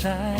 side.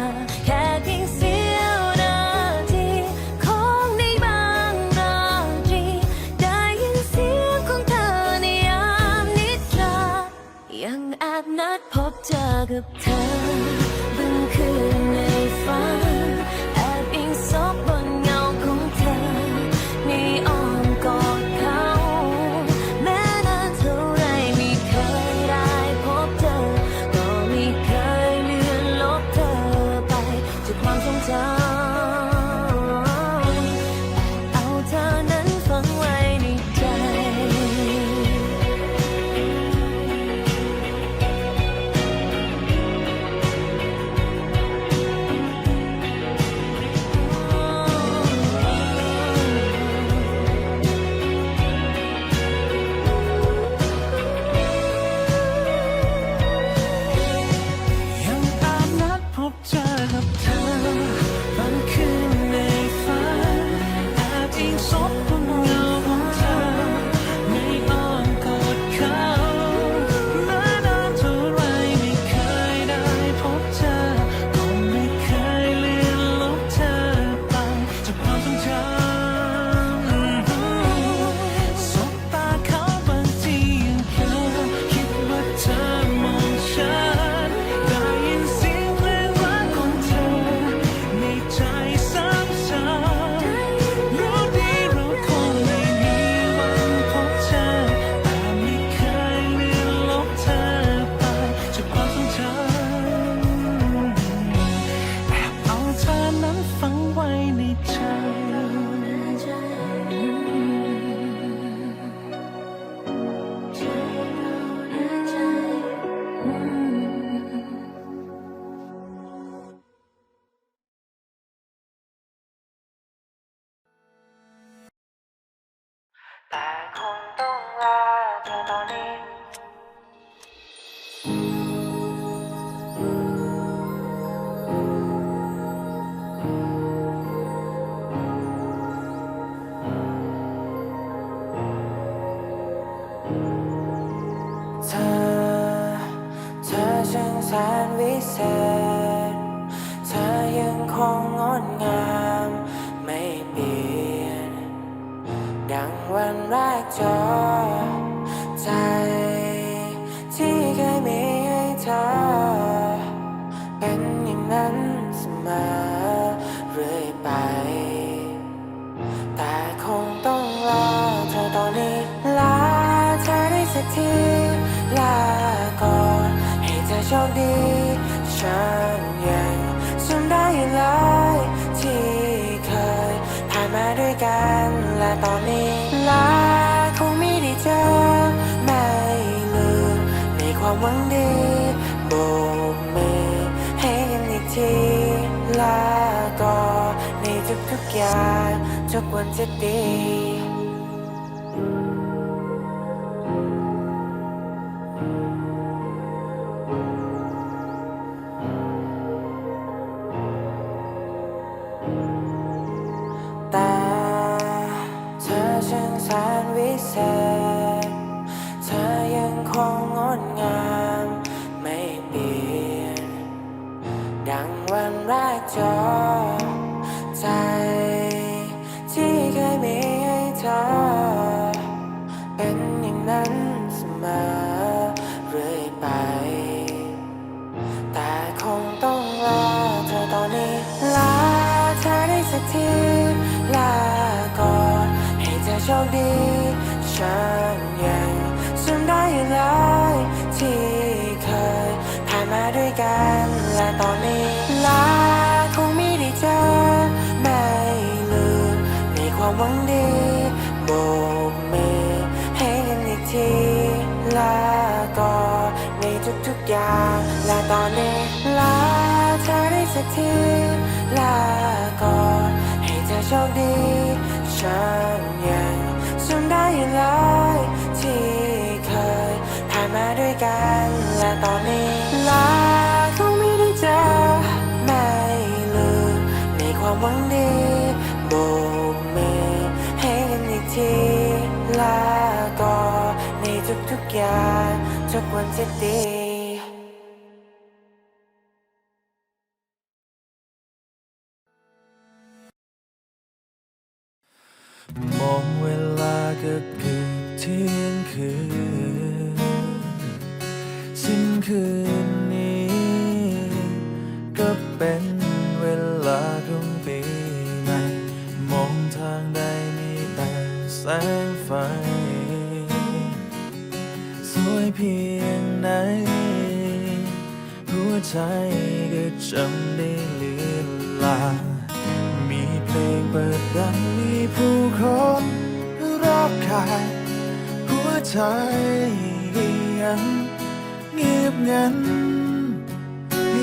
love. 他 แสนวิเศษ เธอยังคงงดงาม ไม่เปลี่ยน ดังวันแรกเจอ ทุกๆอ ที่ลาก่อนให้เธอโชคดี ฉันยังจำได้ยู่เลยที่เคยผ่านมาด้วยกันและตอนนี้ลาคงไม่ได้เจอไม่ลืมในความหวังดีโบกมือให้กันอีกทีลาก่อนในทุกๆอย่างทุกวันจะดี เป็นเวลาของปีใหม่ มองทางใดมีแต่แสงไฟ สวยเพียงไหน หัวใจก็จำได้เลือนลา มีเพลงเปิดดังมีผู้คนรอบกาย หัวใจยังเงียบงัน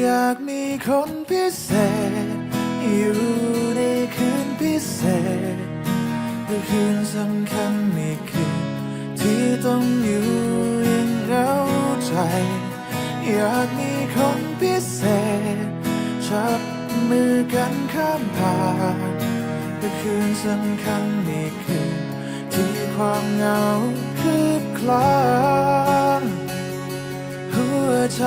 อยากมีคนพิเศษ อยู่ในคืนพิเศษคือคืนสำคัญในคืนที่ต้องอยู่อยังเหงาใจ อยากมีคนพิเศษ จับมือกันข้ามผ่านคือคืนสำคัญในคืนที่ความเหงาคืบคลานหัวใจ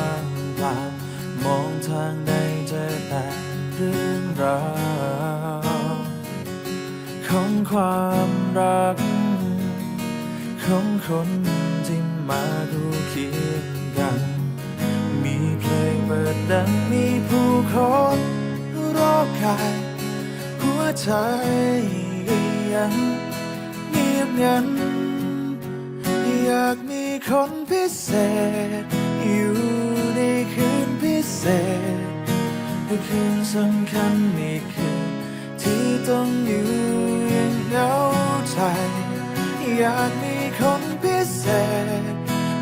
างเปล่ามองทางใดเจอแต่เรื่องราวของความรัก ของคนที่มาคู่เคียงกัน มีเพลงเปิดดังมีผู้คนรอบกายหัวใจยังเงียบงันอยากมีคนพิเศษอยู่ คืนพิเศษคือคืนสำคัญในคืนที่ต้องอยู่อยังเหงาใจ อยากมีคนพิเศษ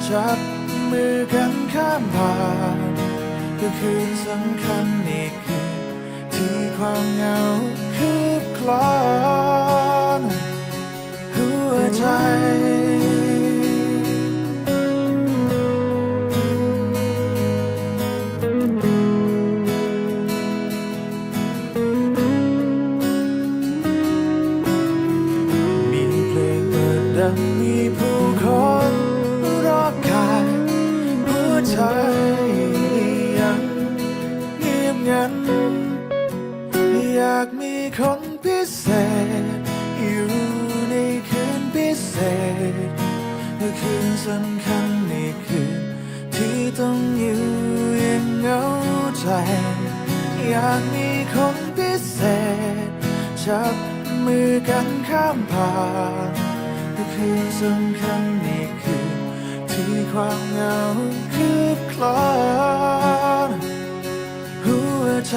จับมือกันข้ามผ่านก็คืนสำคัญนี่คือที่ความเหงาคืบคลานหัวใจ และคืนสำคัญนี่คือที่ต้องอยู่อย่างเหงาใจ อยากมีคนพิเศษ จับมือกันข้ามผ่านและคืนสำคัญนี่คือที่ความเหงาคืบคลอนหัวใจ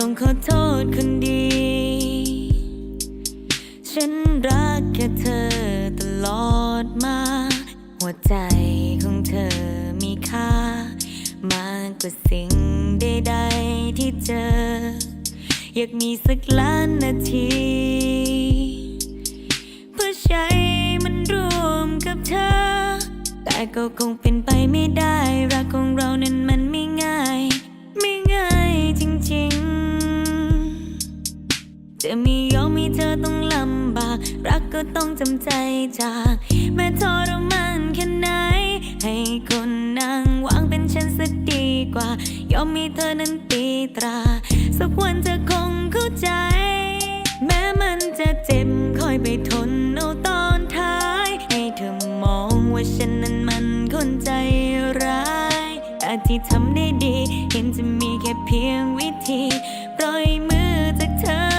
ต้องขอโทษคนดี ฉันรักแค่เธอตลอดมา หัวใจของเธอมีค่า มากกว่าสิ่งใดๆที่เจอ อยากมีสักล้านนาที เพื่อใช้มันร่วมกับเธอ แต่ก็คงเป็นไปไม่ได้ จำใจจากแม้ทรมานแค่ไหน ให้คนนั่งวางเป็นฉันสักดีกว่า ยอมมีเธอนั้นตีตรา สักวันเธอคงเข้าใจ แม้มันจะเจ็บคอยไปทนเอาตอนท้าย ให้เธอมองว่าฉันนั้นมันคนใจร้ายแต่ที่ทำได้ดี เห็นจะมีแค่เพียงวิธี ปล่อยมือจากเธอ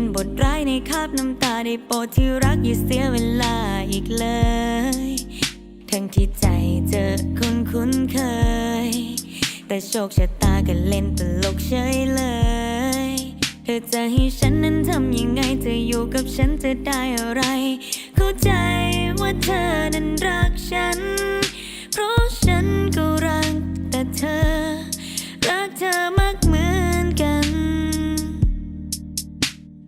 เล่นบทร้ายในคาบน้ำตาได้โปรดที่รักอย่าเสียเวลาอีกเลย ทั้งที่ใจเจอคนคุ้นเคย แต่โชคชะตาก็เล่นตลกเฉยเลย เธอจะให้ฉันนั้นทำยังไงจะอยู่กับฉันจะได้อะไร เข้าใจว่าเธอนั้นรักฉัน เพราะฉันก็รักแต่เธอ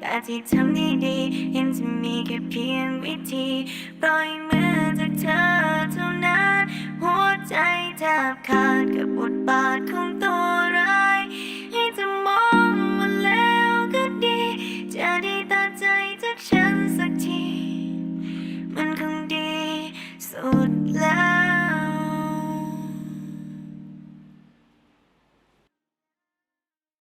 แต่ที่ทำได้ดีเห็นจะมีแค่เพียงวิธีปล่อยมือจากเธอเท่านั้น หัวใจแทบขาดกับบทบาทของตัวร้ายให้จะมองมาแล้วก็ดี จะได้ตัดใจจากฉันสักที มันคงดีสุดแล้ว